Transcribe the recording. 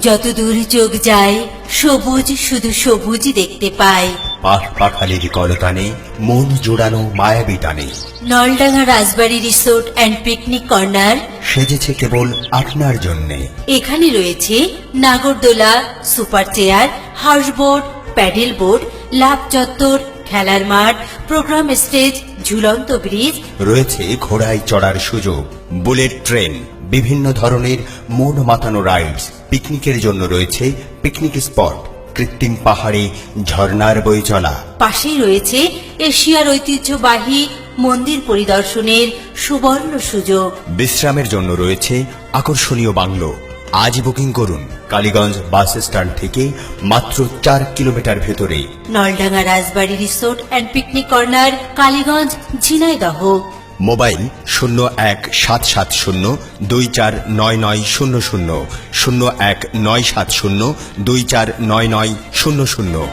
যত দূর চোখ যায় সবুজ শুধু সবুজ দেখতে পায়। পাখ পাখালির কলতানে মন জোড়ানো মায়াবী টানে। Naldanga Rajbari resort and picnic corner. সেজেছে কেবল আপনার জন্যে। এখানে রয়েছে নাগরদোলা super chair houseboat paddle boat love চত্বর খেলার মাঠ প্রোগ্রাম স্টেজ ঝুলন্ত ব্রিজ। রয়েছে ঘোড়ায় চড়ার সুযোগ বুলেট ট্রেন বিভিন্ন ধরনের মন মাতানো রাইডস। পিকনিকের জন্য রয়েছে পিকনিক স্পট কৃত্রিম পাহাড়ে ঝর্ণার বই চলা। পাশেই রয়েছে এশিয়ার ঐতিহ্যবাহী মন্দির পরিদর্শনের সুবর্ণ সুযোগ। বিশ্রামের জন্য রয়েছে আকর্ষণীয় বাংলো আজ বুকিং করুন। কালীগঞ্জ বাস স্ট্যান্ড থেকে মাত্র চার কিলোমিটার ভেতরে। Naldanga Rajbari resort and picnic corner Kaliganj Jhenaidah. Mobile শূন্য এক সাত সাত শূন্য দুই চার নয় নয় শূন্য শূন্য শূন্য এক নয় সাত শূন্য দুই চার নয় নয় শূন্য শূন্য।